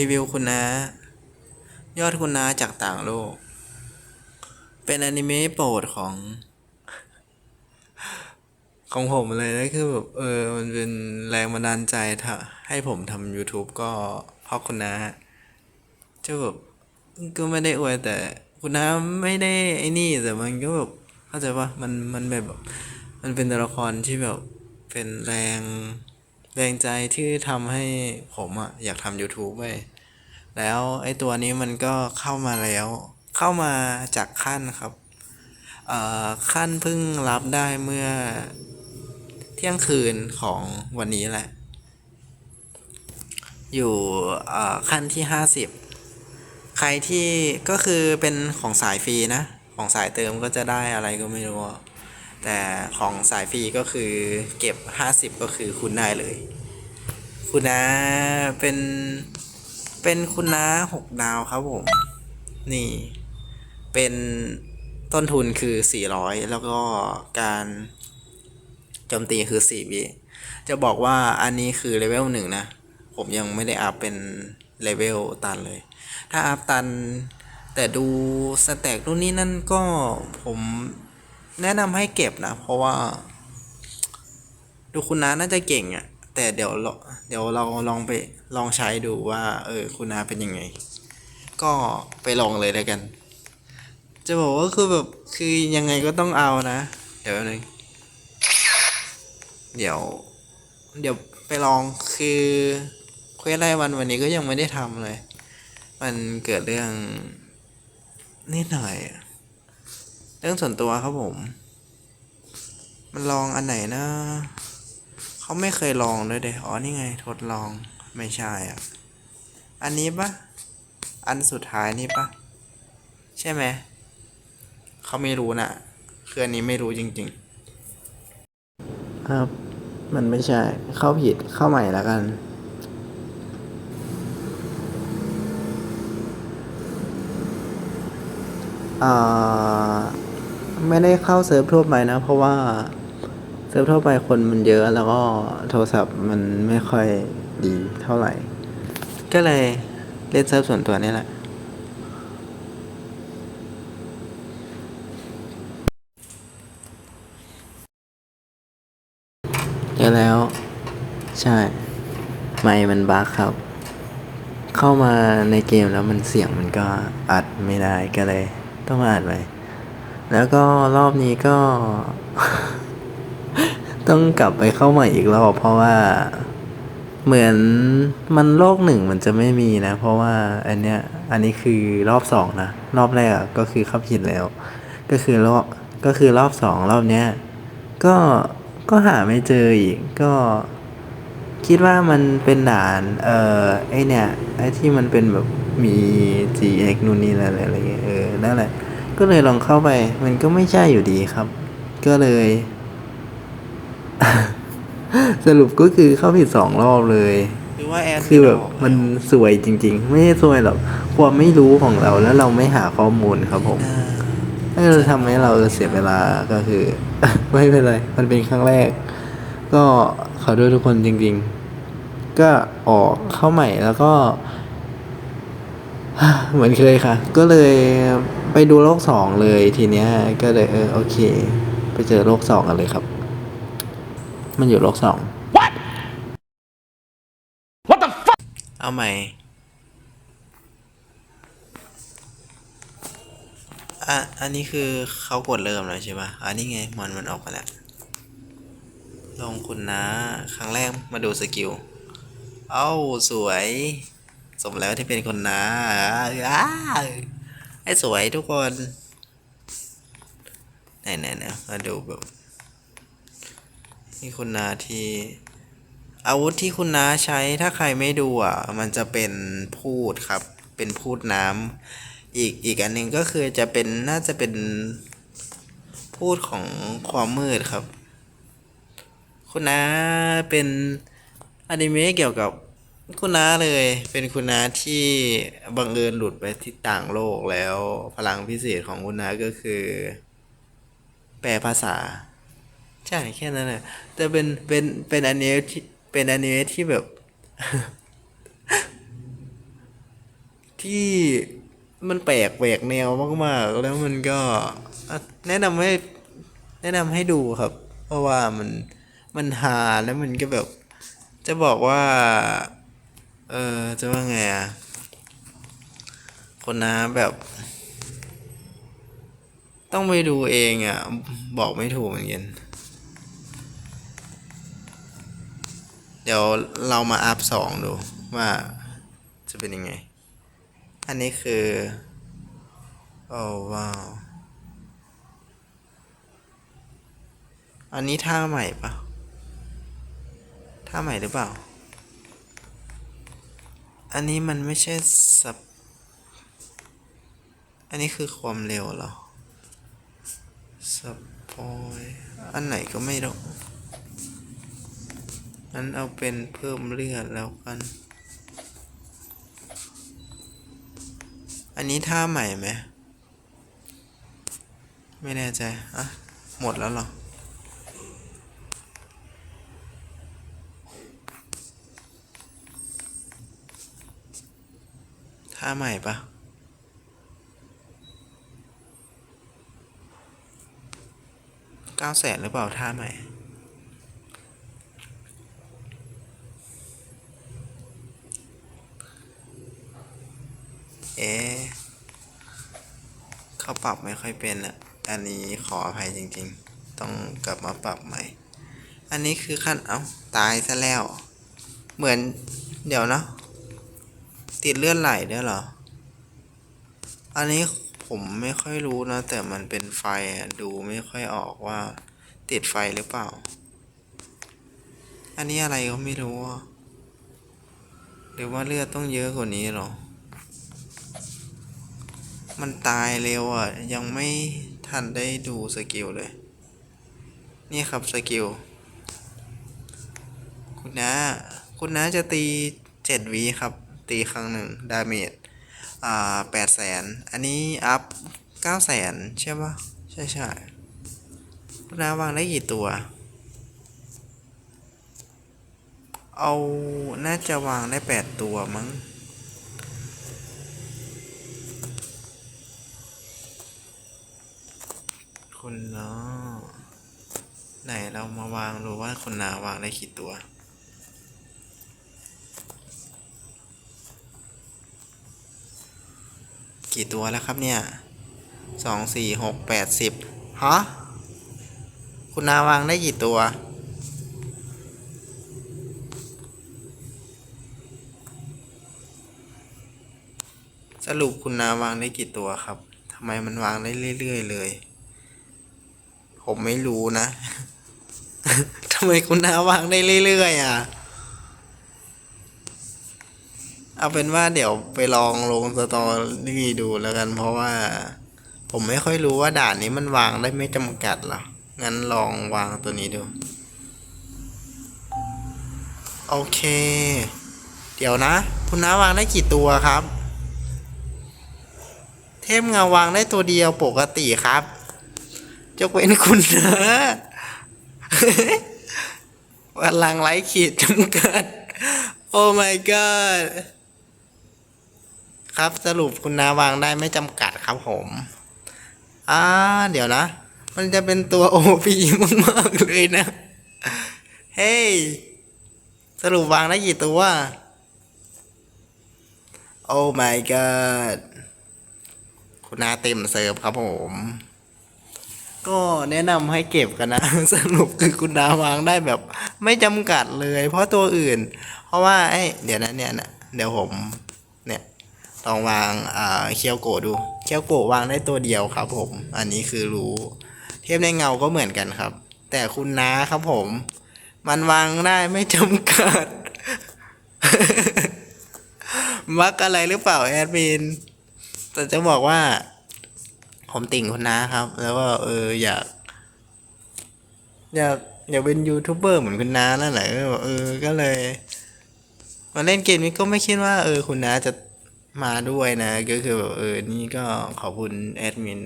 รีวิวคุณนะ ยอดคุณนะจากต่างโลก เป็นอนิเมะโปรดของ ของผมเลยนะคือแบบเออ มันเป็นแรงบันดาลใจถ้าให้ผมทำ YouTube ก็เพราะคุณนะจะแบบก็ไม่ได้อวยแต่คุณนะไม่ได้ไอ้นี่แต่มันก็แบบเข้าใจปะมันมันแบบ มันเป็นตัวละครที่แบบเป็นแรง แรงใจที่ทำให้ผมอะอยากทำ YouTube เว้ยแล้วไอ้ตัวนี้มันก็เข้ามาแล้ว เข้ามาจากขั้นครับ เอ่อขั้นเพิ่งรับได้เมื่อเที่ยงคืนของวันนี้แหละ อยู่เอ่อขั้นที่ห้าสิบใครที่ก็คือเป็นของสายฟรีนะ ของสายเติมก็จะได้อะไรก็ไม่รู้ แต่ของสายฟรีก็คือเก็บ 50 ก็คือคุณได้เลย คุณน้าเป็นเป็นคุณน้าหกดาวครับผม นี่เป็นต้นทุนคือ 400 แล้วก็การโจมตีคือ4วิจะบอกว่าอันนี้คือเลเวลหนึ่งนะ ผมยังไม่ได้อัพเป็นเลเวลตันเลย ถ้าอัพตันแต่ดูสแต็กนู่นนี่นั่นก็ผม แนะนำให้เก็บนะ เพราะว่า ดูคุณน้าน่าจะเก่งอะ่ะ แต่เดี๋ยวเดี๋ยวเราลองไปลองใช้ดูว่า เออ คุณน้าเป็นยังไง ก็ไปลองเลยแล้วกัน จะบอกว่าคือแบบคือยังไงก็ต้องเอานะ เดี๋ยวนึงเดี๋ยว เดี๋ยวไปลองคือเควสรายวันวันนี้ก็ยังไม่ได้ทำเลย มันเกิดเรื่องนิดหน่อยอะ เรื่องส่วนตัวครับผม มันลองอันไหนนะ เขาไม่เคยลองด้วยเดอ๋อนี่ไงทดลองไม่ใช่อะ อันนี้ปะอันสุดท้ายนี่ปะใช่ไหมเขาไม่รู้นะคืออันนี้ไม่รู้จริงๆ ครับ มันไม่ใช่ เข้าผิดเข้าใหม่แล้วกันอ่า ไม่ได้เข้าเซิร์ฟทั่วไปนะ เพราะว่าเซิร์ฟทั่วไปคนมันเยอะแล้วก็โทรศัพท์มันไม่ค่อยดีเท่าไหร่ ก็เลยเล่นเซิร์ฟส่วนตัวนี่แหละเจอแล้ว ใช่ ไมค์มันบั๊กครับ เข้ามาในเกมแล้วมันเสียงมันก็อัดไม่ได้ก็เลย ต้องมาอัดไว้ แล้วก็รอบนี้ก็ ต้องกลับไปเข้าใหม่อีกรอบเพราะว่าเหมือนมันโลกหนึ่งมันจะไม่มีนะ เพราะว่าอันเนี้ยอันนี้คือรอบสองนะ รอบแรกก็คือเข้าผิดแล้ว ก็คือรอบก็คือรอบสองรอบเนี้ยก็ก็หาไม่เจออีกก็คิดว่ามันเป็นด่าน เอ่อไอเนี่ยไอที่มันเป็นแบบมี GX นู่นนี่อะไรอะไรเงี้ยเออนั่นแหละ ก็เลยลองเข้าไป มันก็ไม่ใช่อยู่ดีครับ ก็เลย สรุปก็คือเข้าผิดสองรอบเลยหรือว่าแอดคือแบบมันสวยจริง ๆ ไม่ได้สวยหรอกความไม่รู้ของเราแล้วเราไม่หาข้อมูลครับผมอ่าเออทำให้เราเสียเวลาก็คือ ไม่เป็นไร มันเป็นครั้งแรก ก็ขอโทษทุกคนจริง ๆ ก็ออกเข้าใหม่แล้วก็ เหมือนเคยค่ะ ก็เลย ไปดูโลกสองเลยทีเนี้ยก็เลยเออโอเค ไปเจอโลกสองกันเลยครับ มันอยู่โลกสองเอาใหม่อะอันนี้คือเขากดเริ่มแล้วใช่ปะอันนี้ไงมันมันออกมาแล้วลงคุณนะ ครั้งแรกมาดูสกิล เอ้า สวย สมแล้วที่เป็นคนนะอ้า ให้สวยทุกคนไหนไหนนะมาดูแบบนี่คุณนาที่อาวุธที่คุณน้าใช้ถ้าใครไม่ดูอะ มันจะเป็นพูดครับ เป็นพูดน้ำอีกอีกอันหนึ่งก็คือจะเป็นน่าจะเป็นพูดของความมืดครับ คุณน้าเป็นอนิเมะเกี่ยวกับ คุณน้าเลย เป็นคุณน้าที่บังเอิญหลุดไปที่ต่างโลกแล้วพลังพิเศษของคุณน้าก็คือ แปลภาษา ใช่แค่นั้นแหละแต่เป็นเป็นเป็นอนิเมะที่เป็นอนิเมะที่แบบ ที่มันแปลกแหวกแนวมาก ๆ แล้วมันก็แนะนำให้ แนะนำให้ดูครับ เพราะว่ามันมันฮาแล้วมันก็แบบ จะบอกว่า เออ จะว่าไงอะ คนน้าแบบ ต้องไปดูเองอะ บอกไม่ถูกเหมือนกัน เดี๋ยวเรามาอัพสองดูว่าจะเป็นยังไง อันนี้คือ โอ้ว้าว อันนี้ท่าใหม่ปะท่าใหม่หรือเปล่า อันนี้มันไม่ใช่สับ อันนี้คือความเร็วเหรอสปอยอันไหนก็ไม่รู้งั้นเอาเป็นเพิ่มเลือดแล้วกัน อันนี้ท่าใหม่ไหม ไม่แน่ใจ อะ หมดแล้วเหรอ ท่าใหม่ปะเก้าแสนหรือเปล่าท่าใหม่เอ๊ะเขาปรับไม่ค่อยเป็นอะอันนี้ขออภัยจริงๆ ต้องกลับมาปรับใหม่ อันนี้คือขั้นเอ้า ตายซะแล้ว เหมือนเดี๋ยวนะ ติดเลือดไหลด้วยเหรอ อันนี้ผมไม่ค่อยรู้นะ แต่มันเป็นไฟดูไม่ค่อยออกว่า ติดไฟหรือเปล่า อันนี้อะไรก็ไม่รู้หรือว่าเลือดต้องเยอะกว่านี้หรอ มันตายเร็วอะ ยังไม่ทันได้ดูสกิลเลย นี่ครับสกิล คุณน้าคุณน้าจะตีเจ็ดวีครับ ตีครั้งหนึ่งดาเมจอ่าแปดแสนอันนี้อัพเก้าแสนใช่ปะใช่ใช่คุณน้าวางได้กี่ตัว เอาน่าจะวางได้แปดตัวมั้งคุณน้าไหนเรามาวางดูว่าคุณนาวางได้กี่ตัว กี่ตัวแล้วครับเนี่ยสองสี่หกแปดสิบฮะคุณนาวางได้กี่ตัว สรุปคุณนาวางได้กี่ตัวครับทำไมมันวางได้เรื่อยๆเลย ผมไม่รู้นะทำไมคุณนาวางได้เรื่อยๆอะ เอาเป็นว่าเดี๋ยวไปลองลงสตอรี่ดูแล้วกัน เพราะว่า ผมไม่ค่อยรู้ว่าด่านนี้มันวางได้ไม่จำกัดหรอ งั้นลองวางตัวนี้ดู โอเค เดี๋ยวนะ คุณน้าวางได้กี่ตัวครับ เทพเงาวางได้ตัวเดียวปกติครับยกเว้นคุณนะพลังไร้ขีดจำกัด โอ้ my god ครับ สรุปคุณนาวางได้ไม่จำกัดครับผมอ่าเดี๋ยวนะ มันจะเป็นตัว OP มากๆเลยนะ เฮ้ย สรุปวางได้กี่ตัว โอ้ my god คุณนาเต็มเซิร์ฟครับผม ก็แนะนำให้เก็บกันนะ สรุปคือคุณดาวางได้แบบ ไม่จำกัดเลย เพราะตัวอื่น เพราะว่าไอ้เดี๋ยวนะเนี่ยนะเดี๋ยวผม เนี่ย ลองวางอ่าเคียวโกดู เคียวโกวางได้ตัวเดียวครับผม อันนี้คือรู้ เทียบในเงาก็เหมือนกันครับ แต่คุณน้าครับผม มันวางได้ไม่จำกัดมักอะไรหรือเปล่าแอดมินแต่จะบอกว่า ผมติ่งคุณน้าครับ แล้วก็เอออยาก อยากอยากเป็นยูทูบเบอร์เหมือนคุณน้านั่นแหละก็บอกเออ ก็เลย มาเล่นเกมนี้ก็ไม่คิดว่า เออ คุณน้าจะ มาด้วยนะ ก็คือแบบเออ นี่ก็ขอบคุณแอดมิน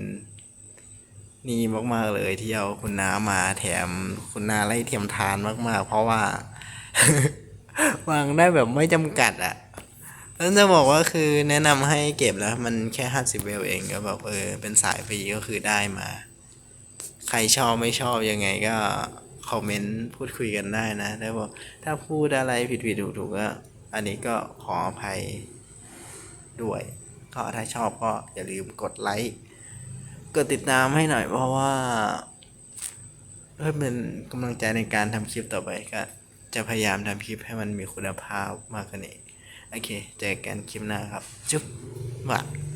นี่มากๆเลยที่เอาคุณน้ามาแถมคุณน้าไล่เทียมทานมาก ๆ เพราะว่า วางได้แบบไม่จำกัดอะสแล้วจะบอกว่าคือแนะนำให้เก็บแล้วมันแค่ห้าสิบเวลเองก็แบบเออ เป็นสายฟรีก็คือได้มา ใครชอบไม่ชอบยังไงก็คอมเมนต์พูดคุยกันได้นะแล้วบอกถ้าพูดอะไรผิดผิดถูกถูกก็ อันนี้ก็ขออภัย ด้วย ก็ถ้าชอบก็อย่าลืมกดไลค์กดติดตามให้หน่อยเพราะว่า เพื่อเป็นกำลังใจในการทำคลิปต่อไปก็จะพยายามทำคลิปให้มันมีคุณภาพมากกว่านี้โอเค เจอกันคลิปหน้าครับ จุ๊บบ๊าย